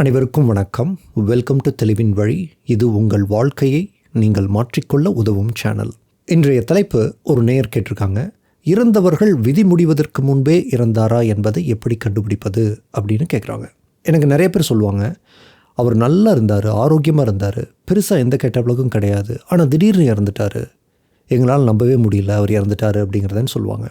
அனைவருக்கும் வணக்கம். Welcome to தெளிவின் வழி இது உங்கள் வாழ்க்கையை நீங்கள் மாற்றிக்கொள்ள உதவும் சேனல் இன்றைய தலைப்பு ஒரு நேயர் கேட்டிருக்காங்க. இறந்தவர்கள் விதி முடிவதற்கு முன்பே இறந்தாரா என்பதை எப்படி கண்டுபிடிப்பது அப்படின்னு கேட்குறாங்க எனக்கு நிறைய பேர் சொல்லுவாங்க அவர் நல்லா இருந்தார் ஆரோக்கியமாக இருந்தார். பெருசாக எந்த கெட்டவளுக்கும் கிடையாது. ஆனால் திடீர்னு இறந்துட்டார். எங்களால் நம்பவே முடியல அவர் இறந்துட்டார் அப்படிங்கிறதன்னு சொல்லுவாங்க.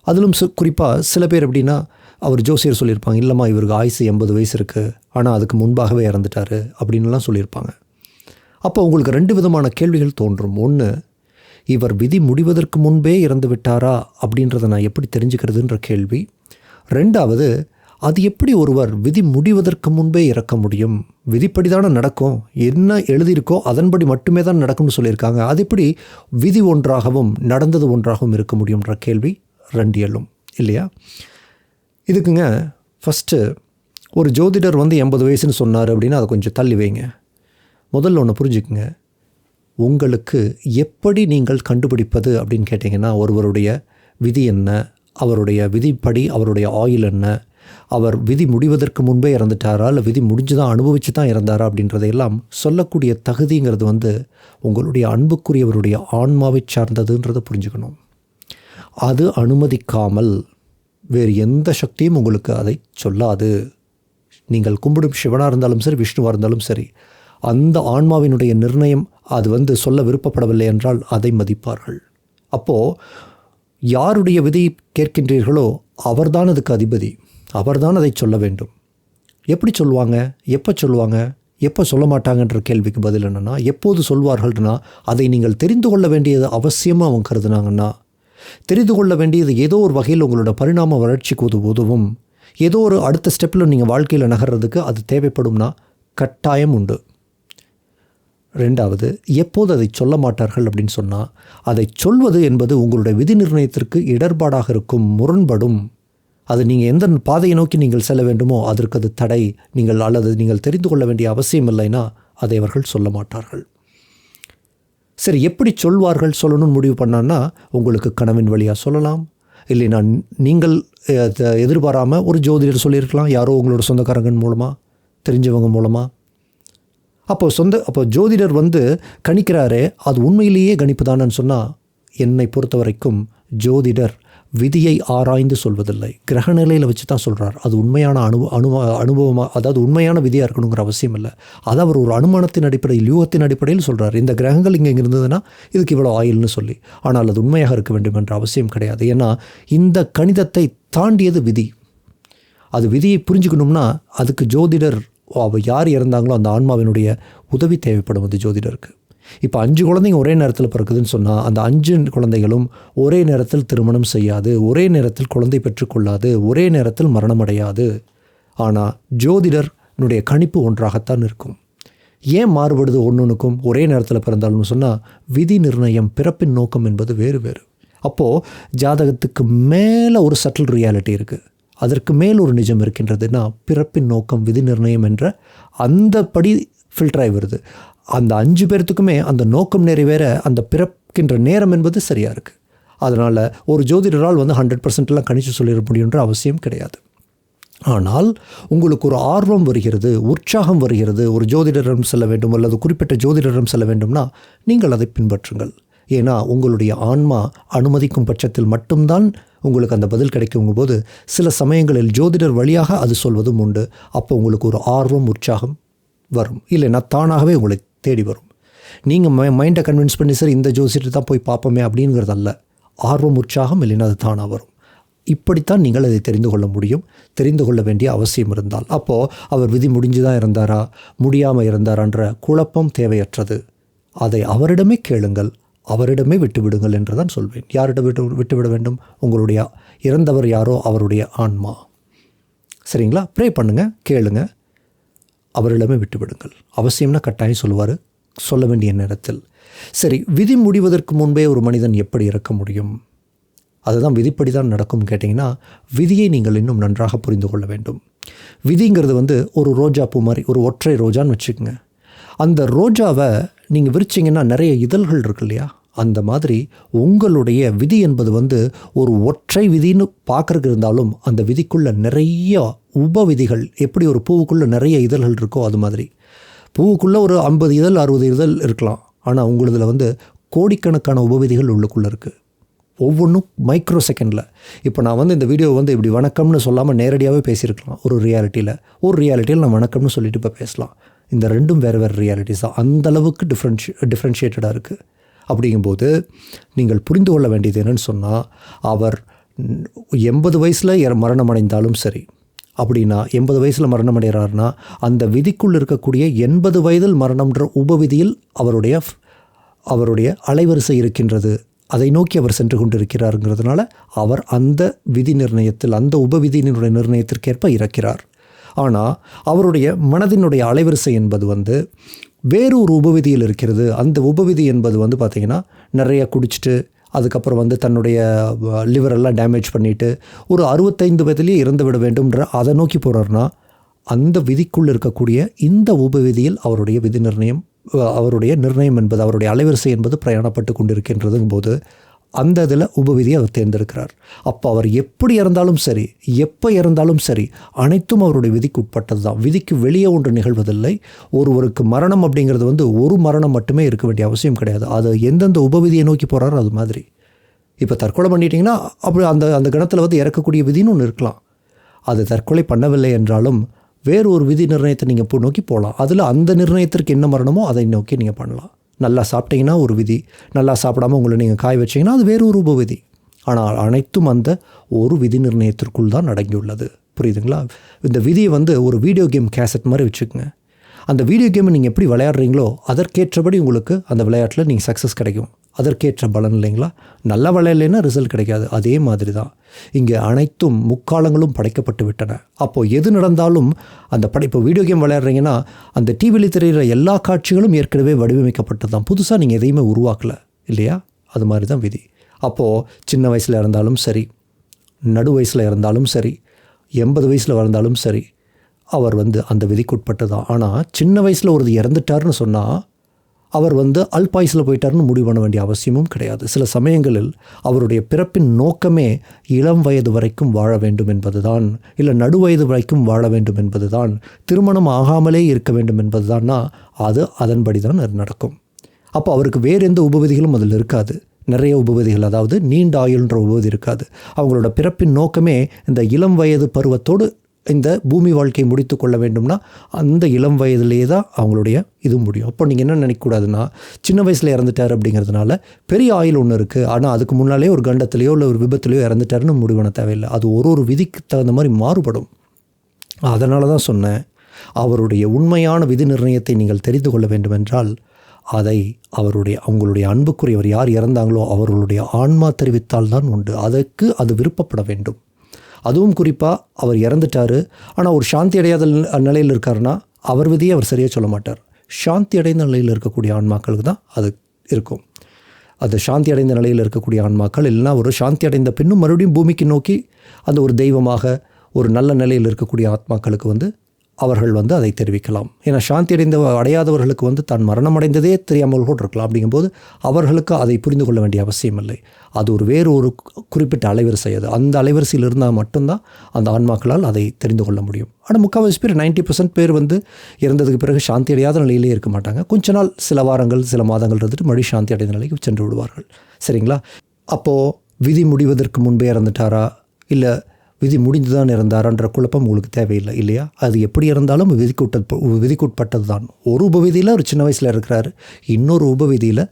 அதிலும் சு குறிப்பாக சில பேர் எப்படின்னா அவர் ஜோசியர் சொல்லியிருப்பாங்க இல்லைம்மா இவருக்கு ஆயுசு எண்பது வயசு இருக்குது ஆனால் அதுக்கு முன்பாகவே இறந்துட்டார். அப்படின்லாம் சொல்லியிருப்பாங்க. அப்போ உங்களுக்கு ரெண்டு விதமான கேள்விகள் தோன்றும். ஒன்று இவர் விதி முடிவதற்கு முன்பே இறந்து விட்டாரா? அப்படின்றத நான் எப்படி தெரிஞ்சுக்கிறதுன்ற கேள்வி. ரெண்டாவது அது எப்படி ஒருவர் விதி முடிவதற்கு முன்பே இறக்க முடியும்? விதிப்படி தானே நடக்கும். என்ன எழுதியிருக்கோ அதன்படி மட்டுமே தான் நடக்கும்னு சொல்லியிருக்காங்க. அது எப்படி விதி ஒன்றாகவும் நடந்தது ஒன்றாகவும் இருக்க முடியுன்ற கேள்வி ரெண்டு எழும் இல்லையா? இதுக்குங்க ஃபஸ்ட்டு ஒரு ஜோதிடர் வந்து எண்பது வயசுன்னு சொன்னார் அப்படின்னா அதை கொஞ்சம் தள்ளி வைங்க. முதல்ல ஒன்று புரிஞ்சுக்குங்க. உங்களுக்கு எப்படி நீங்கள் கண்டுபிடிப்பது அப்படின்னு கேட்டிங்கன்னா ஒருவருடைய விதி என்ன அவருடைய விதிப்படி அவருடைய ஆயில் என்ன அவர் விதி முடிவதற்கு முன்பே இறந்துட்டாரா இல்லை விதி முடிஞ்சு தான் அனுபவித்து தான் இறந்தாரா அப்படின்றதையெல்லாம் சொல்லக்கூடிய தகுதிங்கிறது வந்து உங்களுடைய அன்புக்குரியவருடைய ஆன்மாவை சார்ந்ததுன்றதை புரிஞ்சுக்கணும். அது அனுமதிக்காமல் வேறு எந்த சக்தியும் உங்களுக்கு அதை சொல்லாது. நீங்கள் கும்பிடும் சிவனாக இருந்தாலும் சரி விஷ்ணுவாக இருந்தாலும் சரி அந்த ஆன்மாவினுடைய நிர்ணயம் அது வந்து சொல்ல விருப்பப்படவில்லை என்றால் அதை மதிப்பார்கள். அப்போது யாருடைய விதி கேட்கின்றீர்களோ அவர்தான் அதுக்கு அதிபதி. அவர்தான் அதை சொல்ல வேண்டும். எப்படி சொல்லுவாங்க எப்போ சொல்லுவாங்க எப்போ சொல்ல மாட்டாங்கன்ற கேள்விக்கு பதில் என்னென்னா எப்போது சொல்வார்கள்னா அதை நீங்கள் தெரிந்து கொள்ள வேண்டியது அவசியமாக அவங்க கருதுனாங்கன்னா தெரிந்து கொள்ள வேண்டியது ஏதோ ஒரு வகையில் உங்களோட பரிணாம வளர்ச்சிக்கு உதவு உதவும். ஏதோ ஒரு அடுத்த ஸ்டெப்பில் நீங்கள் வாழ்க்கையில் நகர்றதுக்கு அது தேவைப்படும்னா கட்டாயம் உண்டு. ரெண்டாவது எப்போது அதை சொல்ல மாட்டார்கள் அப்படின்னு சொன்னால் அதை சொல்வது என்பது உங்களுடைய விதி நிர்ணயத்திற்கு இடர்பாடாக இருக்கும் முரண்படும். அது நீங்கள் எந்த பாதையை நோக்கி நீங்கள் செல்ல வேண்டுமோ அதற்கு அது தடை. நீங்கள் அல்லது நீங்கள் தெரிந்து கொள்ள வேண்டிய அவசியம் இல்லைன்னா அதை அவர்கள் சொல்ல மாட்டார்கள். சரி எப்படி சொல்வார்கள் சொல்லணும்னு முடிவு பண்ணான்னா உங்களுக்கு கனவின் வழியாக சொல்லலாம். இல்லைனா நீங்கள் எதிர்பாராமல் ஒரு ஜோதிடர் சொல்லியிருக்கலாம் யாரோ உங்களோட சொந்தக்காரங்கன் மூலமாக தெரிஞ்சவங்க மூலமாக அப்போ சொந்த அப்போ ஜோதிடர் வந்து கணிக்கிறாரே அது உண்மையிலேயே கணிப்பு தானன்னு சொன்னால் என்னை பொறுத்த வரைக்கும் ஜோதிடர் விதியை ஆராய்ந்து சொல்வதில்லை. கிரக நிலையில் வச்சு தான் சொல்கிறார் அது உண்மையான அனுபவ அனு அனுபவமாக அதாவது உண்மையான விதியாக இருக்கணுங்கிற அவசியம் இல்லை. அது அவர் ஒரு அனுமானத்தின் அடிப்படையில் யூகத்தின் அடிப்படையில் சொல்கிறார் இந்த கிரகங்கள் இங்கே இருந்ததுன்னா இதுக்கு இவ்வளோ ஆயில்னு சொல்லி. ஆனால் அது உண்மையாக இருக்க வேண்டும் என்ற அவசியம் கிடையாது. ஏன்னா இந்த கணிதத்தை தாண்டியது விதி. அது விதியை புரிஞ்சுக்கணும்னா அதுக்கு ஜோதிடர் அவ யார் இறந்தாங்களோ அந்த ஆன்மாவினுடைய உதவி தேவைப்படும் அந்த ஜோதிடருக்கு. இப்போ அஞ்சு குழந்தைங்க ஒரே நேரத்தில் பிறக்குதுன்னு சொன்னால் அந்த அஞ்சு குழந்தைகளும் ஒரே நேரத்தில் திருமணம் செய்யாது ஒரே நேரத்தில் குழந்தை பெற்றுக்கொள்ளாது ஒரே நேரத்தில் மரணமடையாது. ஆனால் ஜோதிடர்னுடைய கணிப்பு ஒன்றாகத்தான் இருக்கும். ஏன் மாறுபடுது ஒன்றுனுக்கும் ஒரே நேரத்தில் பிறந்தாலும்னு சொன்னால் விதி நிர்ணயம் பிறப்பின் நோக்கம் என்பது வேறு வேறு. அப்போது ஜாதகத்துக்கு மேலே ஒரு சட்டில் ரியாலிட்டி இருக்குது அதற்கு மேல் ஒரு நிஜம் இருக்கின்றதுன்னா பிறப்பின் நோக்கம் விதி நிர்ணயம் என்ற அந்த படி ஃபில்டராகி வருது. அந்த அஞ்சு பேர்த்துக்குமே அந்த நோக்கம் நிறைவேற அந்த பிறக்கின்ற நேரம் என்பது சரியாக இருக்குது அதனால் ஒரு ஜோதிடரால் வந்து ஹண்ட்ரட் பர்சன்ட்லாம் கணிச்சு சொல்லிட முடியுன்ற அவசியம் கிடையாது. ஆனால் உங்களுக்கு ஒரு ஆர்வம் வருகிறது உற்சாகம் வருகிறது ஒரு ஜோதிடரிடம் செல்ல வேண்டும் அல்லது குறிப்பிட்ட ஜோதிடரிடம் செல்ல வேண்டும்னா நீங்கள் அதை பின்பற்றுங்கள். ஏன்னா உங்களுடைய ஆன்மா அனுமதிக்கும் பட்சத்தில் மட்டும்தான் உங்களுக்கு அந்த பதில் கிடைக்கும் போது சில சமயங்களில் ஜோதிடர் வழியாக அது சொல்வதும் உண்டு. அப்போ உங்களுக்கு ஒரு ஆர்வம் உற்சாகம் வரும். இல்லைன்னா தானாகவே உங்களை தேடி வரும். நீங்கள் மை மைண்டை கன்வின்ஸ் பண்ணி சார் இந்த ஜோசிட்டு தான் போய் பார்ப்போமே அப்படிங்கிறதல்ல. ஆர்வம் உற்சாகம் இல்லைன்னா அது தானாக வரும். இப்படித்தான் நீங்கள் அதை தெரிந்து கொள்ள முடியும். தெரிந்து கொள்ள வேண்டிய அவசியம் இருந்தால். அப்போது அவர் விதி முடிஞ்சு தான் இருந்தாரா? முடியாமல் இருந்தாரான்ற குழப்பம் தேவையற்றது. அதை அவரிடமே கேளுங்கள். அவரிடமே விட்டுவிடுங்கள் என்று தான் சொல்வேன். யாரிடம் விட்டு விட்டுவிட வேண்டும்? உங்களுடைய இறந்தவர் யாரோ? அவருடைய ஆன்மா. சரிங்களா? ப்ரே பண்ணுங்கள் கேளுங்கள் அவரிடமே விட்டுவிடுங்கள். அவசியம்னா கட்டாயம் சொல்லுவார். சொல்ல வேண்டிய நேரத்தில். சரி விதி முடிவதற்கு முன்பே ஒரு மனிதன் எப்படி இறக்க முடியும்? அதுதான் விதிப்படி தான் நடக்கும் கேட்டிங்கன்னா விதியை நீங்கள் இன்னும் நன்றாக புரிந்து கொள்ள வேண்டும். விதிங்கிறது வந்து ஒரு ரோஜா பூ மாதிரி ஒரு ஒற்றை ரோஜான்னு வச்சுக்கோங்க. அந்த ரோஜாவை நீங்கள் விரிச்சிங்கன்னா நிறைய இதழ்கள் இருக்கு இல்லையா? அந்த மாதிரி உங்களுடைய விதி என்பது வந்து ஒரு ஒற்றை விதின்னு பார்க்கறதுக்கு இருந்தாலும் அந்த விதிக்குள்ளே நிறைய உபவிதிகள் எப்படி ஒரு பூவுக்குள்ளே நிறைய இதழ்கள் இருக்கோ அது மாதிரி. பூவுக்குள்ளே ஒரு ஐம்பது இதழ் அறுபது இதழ் இருக்கலாம். ஆனால் உங்களுதில் வந்து கோடிக்கணக்கான உபவிதிகள் உள்ளுக்குள்ளே இருக்குது ஒவ்வொன்றும் மைக்ரோ செகண்டில் இப்போ நான் வந்து இந்த வீடியோ வந்து இப்படி வணக்கம்னு சொல்லாமல் நேரடியாகவே பேசியிருக்கலாம். ஒரு ரியாலிட்டியில் ஒரு ரியாலிட்டியில் நான் வணக்கம்னு சொல்லிட்டு இப்போ பேசலாம். இந்த ரெண்டும் வேறு வேறு ரியாலிட்டிஸ் தான். அந்தளவுக்கு டிஃப்ரென்ஷி டிஃப்ரென்ஷியேட்டடாக இருக்குது அப்படிங்கும்போது நீங்கள் புரிந்து கொள்ள வேண்டியது என்னென்னு சொன்னால் அவர் எண்பது வயசில் மரணம் அடைந்தாலும் சரி அப்படின்னா எண்பது வயசில் மரணம் அடைகிறாருன்னா அந்த விதிக்குள் இருக்கக்கூடிய எண்பது வயதில் மரணம்ன்ற உபவிதியில் அவருடைய அவருடைய அலைவரிசை இருக்கின்றது. அதை நோக்கி அவர் சென்று கொண்டிருக்கிறாருங்கிறதுனால அவர் அந்த விதி நிர்ணயத்தில் அந்த உபவிதியினுடைய நிர்ணயத்திற்கேற்ப இறக்கிறார். ஆனால் அவருடைய மனதினுடைய அலைவரிசை என்பது வந்து வேறு ஒரு உபவிதியில் இருக்கிறது. அந்த உபவிதி என்பது வந்து பார்த்திங்கன்னா நிறைய குடிச்சிட்டு அதுக்கப்புறம் வந்து தன்னுடைய லிவரெல்லாம் டேமேஜ் பண்ணிவிட்டு ஒரு அறுபத்தைந்து வயதிலேயே இறந்து விட வேண்டும்ன்ற அதை நோக்கி போகிறாருன்னா அந்த விதிக்குள் இருக்கக்கூடிய இந்த உபவிதியில் அவருடைய விதி நிர்ணயம் அவருடைய நிர்ணயம் என்பது அவருடைய அலைவரிசை என்பது பிரயாணப்பட்டு கொண்டிருக்கின்றதுங்கும் போது அந்த இதில் உபவிதியை அவர் தேர்ந்தெடுக்கிறார். அப்போ அவர் எப்படி இறந்தாலும் சரி எப்போ இறந்தாலும் சரி அனைத்தும் அவருடைய விதிக்கு உட்பட்டது தான். விதிக்கு வெளியே ஒன்று நிகழ்வதில்லை. ஒருவருக்கு மரணம் அப்படிங்கிறது வந்து ஒரு மரணம் மட்டுமே இருக்க வேண்டிய அவசியம் கிடையாது. அது எந்தெந்த உபவிதியை நோக்கி போகிறாரோ அது மாதிரி. இப்போ தற்கொலை பண்ணிட்டீங்கன்னா அப்படி அந்த அந்த கணத்தில் வந்து இறக்கக்கூடிய விதின்னு ஒன்று இருக்கலாம். அது தற்கொலை பண்ணவில்லை என்றாலும் வேறு ஒரு விதி நிர்ணயத்தை நீங்கள் நோக்கி போகலாம். அதில் அந்த நிர்ணயத்திற்கு என்ன மரணமோ அதை நோக்கி நீங்கள் பண்ணலாம். நல்லா சாப்பிட்டீங்கன்னா ஒரு விதி. நல்லா சாப்பிடாம உங்களை நீங்கள் காய வச்சிங்கன்னா அது வேறு ஒரு உபவிதி. ஆனால் அனைத்தும் அந்த ஒரு விதி நிர்ணயத்திற்குள் தான் அடங்கியுள்ளது. புரியுதுங்களா? இந்த விதியை வந்து ஒரு வீடியோ கேம் கேசட் மாதிரி வச்சுக்கோங்க. அந்த வீடியோ கேமை நீங்கள் எப்படி விளையாடுறீங்களோ அதற்கேற்றபடி உங்களுக்கு அந்த விளையாட்டில் நீங்கள் சக்ஸஸ் கிடைக்கும். அதற்கேற்ற பலன் இல்லைங்களா? நல்ல விளையாடலைன்னா ரிசல்ட் கிடைக்காது. அதே மாதிரி தான் இங்கே அனைத்தும் முக்காலங்களும் படைக்கப்பட்டு விட்டன. அப்போது எது நடந்தாலும் அந்த படை இப்போ வீடியோ கேம் விளையாடுறீங்கன்னா அந்த டிவியில் தெரிகிற எல்லா காட்சிகளும் ஏற்கனவே வடிவமைக்கப்பட்டது தான் புதுசாக நீங்கள் எதையுமே உருவாக்கலை இல்லையா? அது மாதிரி தான் விதி. அப்போது சின்ன வயசில் இருந்தாலும் சரி நடு வயசில் இருந்தாலும் சரி எண்பது வயசில் இருந்தாலும் சரி அவர் வந்து அந்த விதிக்குட்பட்டு தான் ஆனால் சின்ன வயசில் ஒரு இறந்துட்டார்னு சொன்னால் அவர் வந்து அல்பாயுசில் போயிட்டார்னு முடிவு பண்ண வேண்டிய அவசியமும் கிடையாது. சில சமயங்களில் அவருடைய பிறப்பின் நோக்கமே இளம் வயது வரைக்கும் வாழ வேண்டும் என்பதுதான் இல்லை நடுவயது வரைக்கும் வாழ வேண்டும் என்பதுதான் திருமணம் ஆகாமலே இருக்க வேண்டும் என்பதுதான்னா அது அதன்படி தான் நடக்கும். அப்போ அவருக்கு வேறு எந்த உபவிதிகளும் அதில் இருக்காது. நிறைய உபவிதிகள் அதாவது நீண்ட ஆயுள்ன்ற உபவிதி இருக்காது. அவங்களோட பிறப்பின் நோக்கமே இந்த இளம் வயது பருவத்தோடு இந்த பூமி வாழ்க்கையை முடித்து கொள்ள வேண்டும்னா அந்த இளம் வயதிலேயே தான் அவங்களுடைய இது முடியும். அப்போ நீங்கள் என்ன நினைக்கக்கூடாதுன்னா சின்ன வயசில் இறந்துட்டார் அப்படிங்கிறதுனால பெரிய ஆயில் ஒன்று இருக்குது ஆனால் அதுக்கு முன்னாலே ஒரு கண்டத்துலேயோ இல்லை ஒரு விபத்துலேயோ இறந்துட்டாருன்னு முடிவு தேவையில்லை. அது ஒரு ஒரு விதிக்கு தகுந்த மாதிரி மாறுபடும். அதனால தான் சொன்னேன் அவருடைய உண்மையான விதி நிர்ணயத்தை நீங்கள் தெரிந்து கொள்ள வேண்டுமென்றால் அதை அவருடைய அவங்களுடைய அன்புக்குரியவர் யார் இறந்தாங்களோ அவர்களுடைய ஆன்மா தெரிவித்தால் தான் உண்டு. அதற்கு அது விருப்பப்பட வேண்டும். அதுவும் குறிப்பாக அவர் இறந்துட்டார். ஆனால் ஒரு சாந்தி அடையாத நிலையில் இருக்காருன்னா அவர் விதியை அவர் சரியாக சொல்ல மாட்டார். சாந்தி அடைந்த நிலையில் இருக்கக்கூடிய ஆன்மாக்களுக்கு தான் அது இருக்கும். அது சாந்தி அடைந்த நிலையில் இருக்கக்கூடிய ஆன்மாக்கள் இல்லைனா ஒரு சாந்தி அடைந்த பின்னும் மறுபடியும் பூமிக்கு நோக்கி அந்த ஒரு தெய்வமாக ஒரு நல்ல நிலையில் இருக்கக்கூடிய ஆத்மாக்களுக்கு வந்து அவர்கள் வந்து அதை தெரிவிக்கலாம். ஏன்னா சாந்தி அடைந்த அடையாதவர்களுக்கு வந்து தான் மரணம் அடைந்ததே தெரியாமல் கூட இருக்கலாம். அப்படிங்கும்போது அவர்களுக்கு அதை புரிந்து கொள்ள வேண்டிய அவசியம் இல்லை. அது ஒரு வேறு ஒரு குறிப்பிட்ட அலைவரிசை அது. அந்த அலைவரிசையில் இருந்தால் மட்டும்தான் அந்த ஆன்மாக்களால் அதை தெரிந்து கொள்ள முடியும். ஆனால் முக்கால்வாசி பேர் நைன்ட்டி பர்சன்ட் பேர் வந்து இறந்ததுக்கு பிறகு சாந்தி அடையாத நிலையிலே இருக்க மாட்டாங்க. கொஞ்ச நாள் சில வாரங்கள் சில மாதங்கள் இருந்துட்டு மறுபடியும் சாந்தி அடைந்த நிலைக்கு சென்று விடுவார்கள். சரிங்களா? அப்போது விதி முடிவதற்கு முன்பே இறந்துட்டாரா? இல்லை விதி முடிந்துதான் இருந்தாரான்ற குழப்பம் உங்களுக்கு தேவையில்லை இல்லையா? அது எப்படி இருந்தாலும் விதிக்குட்ட விதிக்குட்பட்டது தான் ஒரு உபவிதியில் ஒரு சின்ன வயசில் இருக்கிறாரு. இன்னொரு உபவிதியில்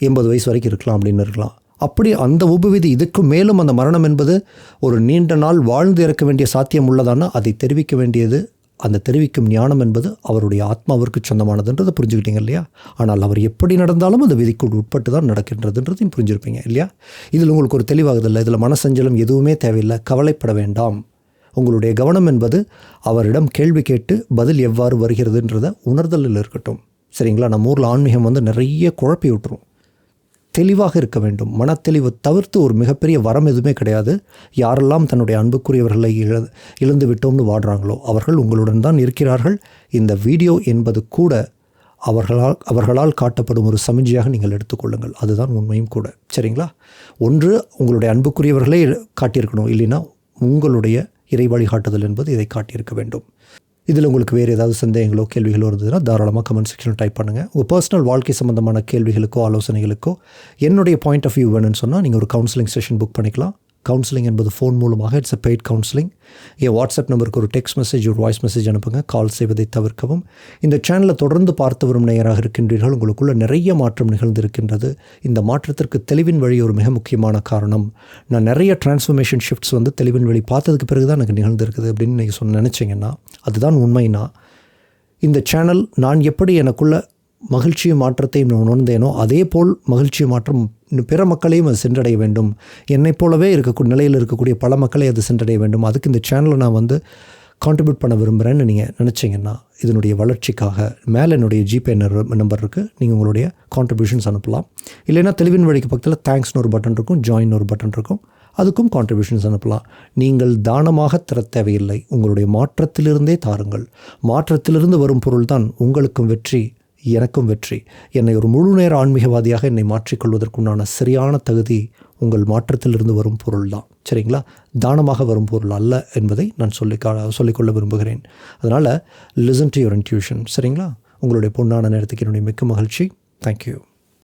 எண்பது வயசு வரைக்கும் இருக்கலாம் அப்படின்னு இருக்கலாம். அப்படி அந்த உபவிதி இதுக்கு மேலும் அந்த மரணம் என்பது ஒரு நீண்ட நாள் வாழ்ந்து இறக்க வேண்டிய சாத்தியம் உள்ளதானா? அதை தெரிவிக்க வேண்டியது அந்த தெரிவிக்கும் ஞானம் என்பது அவருடைய ஆத்மாவிற்கு சொந்தமானதுன்றதை புரிஞ்சுக்கிட்டீங்க இல்லையா? ஆனால் அவர் எப்படி நடந்தாலும் அந்த விதிக்கு உட்பட்டு தான் நடக்கின்றதுன்றதையும் புரிஞ்சுருப்பீங்க இல்லையா? இதில் உங்களுக்கு ஒரு தெளிவாகுதில்லை. இதில் மனசஞ்சலம் எதுவுமே தேவையில்லை. கவலைப்பட வேண்டாம். உங்களுடைய கவனம் என்பது அவரிடம் கேள்வி கேட்டு பதில் எவ்வாறு வருகிறதுன்றத உணர்தலில் இருக்கட்டும். சரிங்களா? நம்ம ஊரில் ஆன்மீகம் வந்து நிறைய குழப்பி விட்டுரும். தெளிவாக இருக்க வேண்டும். மனத்தெளிவு தவிர்த்து ஒரு மிகப்பெரிய வரம் எதுவுமே கிடையாது. யாரெல்லாம் தன்னுடைய அன்புக்குரியவர்களை இழ இழந்து விட்டோம்னு வாடுறாங்களோ அவர்கள் உங்களுடன் தான் இருக்கிறார்கள். இந்த வீடியோ என்பது கூட அவர்களால் அவர்களால் காட்டப்படும் ஒரு சமிஞ்சியாக நீங்கள் எடுத்துக்கொள்ளுங்கள் அதுதான் உண்மையும் கூட. சரிங்களா? ஒன்று உங்களுடைய அன்புக்குரியவர்களே காட்டியிருக்கணும். இல்லைன்னா உங்களுடைய இறை வழிகாட்டுதல் என்பது இதை காட்டியிருக்க வேண்டும். இதில் உங்களுக்கு வேறு ஏதாவது சந்தேகங்களோ கேள்விகளோ இருந்ததுன்னா தாராளமாக கமெண்ட் செக்ஷனில் டைப் பண்ணுங்கள் உங்கள் பர்சனல் வாழ்க்கை சம்மந்தமான கேள்விகளுக்கோ ஆலோசனைகளுக்கோ என்னுடைய பாயிண்ட் ஆஃப் வியூ வேணும்னு சொன்னால் நீங்கள் ஒரு கவுன்சிலிங் செஷன் புக் பண்ணிக்கலாம். கவுன்சிலிங் என்பது ஃபோன் மூலமாக இட்ஸ் அ பெய்ட் கவுன்சிலிங் என் வாட்ஸ்அப் நம்பருக்கு ஒரு டெக்ஸ்ட் மெசேஜ் ஒரு வாய்ஸ் மெசேஜ் அனுப்புங்க கால் செய்வதை தவிர்க்கவும். இந்த சேனலை தொடர்ந்து பார்த்து வரும் நேயராக இருக்கின்றீர்கள் உங்களுக்குள்ள நிறைய மாற்றம் நிகழ்ந்திருக்கின்றது. இந்த மாற்றத்திற்கு தெளிவின் வழி ஒரு மிக முக்கியமான காரணம். நான் நிறைய டிரான்ஸ்ஃபர்மேஷன் ஷிஃப்ட்ஸ் வந்து தெளிவின் வழி பார்த்ததுக்கு பிறகு தான் எனக்கு நிகழ்ந்திருக்குது அப்படின்னு நீங்கள் சொன்ன நினச்சிங்கன்னா அதுதான் உண்மைனா இந்த சேனல் நான் எப்படி எனக்குள்ள மகிழ்ச்சியும் மாற்றத்தையும் நான் உணர்ந்தேனோ அதே போல் மகிழ்ச்சியும் மாற்றம் பிற மக்களையும் அது சென்றடைய வேண்டும். என்னைப் போலவே இருக்கக்கூடிய நிலையில் இருக்கக்கூடிய பல மக்களை அது சென்றடைய வேண்டும். அதுக்கு இந்த சேனலை நான் வந்து கான்ட்ரிபியூட் பண்ண விரும்புகிறேன்னு நீங்கள் நினச்சிங்கன்னா இதனுடைய வளர்ச்சிக்காக மேலே என்னுடைய ஜிபே நம்பர் இருக்குது நீங்கள் உங்களுடைய கான்ட்ரிபியூஷன்ஸ் அனுப்பலாம். இல்லைன்னா தெளிவின் வழிக்கு பக்கத்தில் தேங்க்ஸ்னு ஒரு பட்டன் இருக்கும் ஜாயின் ஒரு பட்டன் இருக்கும். அதுக்கும் கான்ட்ரிபியூஷன்ஸ் அனுப்பலாம். நீங்கள் தானமாக தர தேவையில்லை. உங்களுடைய மாற்றத்திலிருந்தே தாருங்கள். மாற்றத்திலிருந்து வரும் பொருள்தான் உங்களுக்கும் வெற்றி. எனக்கும் வெற்றி. என்னை ஒரு முழு நேர ஆன்மீகவாதியாக என்னை மாற்றிக்கொள்வதற்குண்டான சரியான தகுதி உங்கள் மாற்றத்திலிருந்து வரும் பொருள் தான் சரிங்களா? தானமாக வரும் பொருள் அல்ல என்பதை நான் சொல்லி சொல்லிக்கொள்ள விரும்புகிறேன். அதனால் லிசன் டு யுவர் இன்ட்யூஷன் சரிங்களா? உங்களுடைய பொன்னான நேரத்துக்கு என்னுடைய மிக்க மகிழ்ச்சி. தேங்க்யூ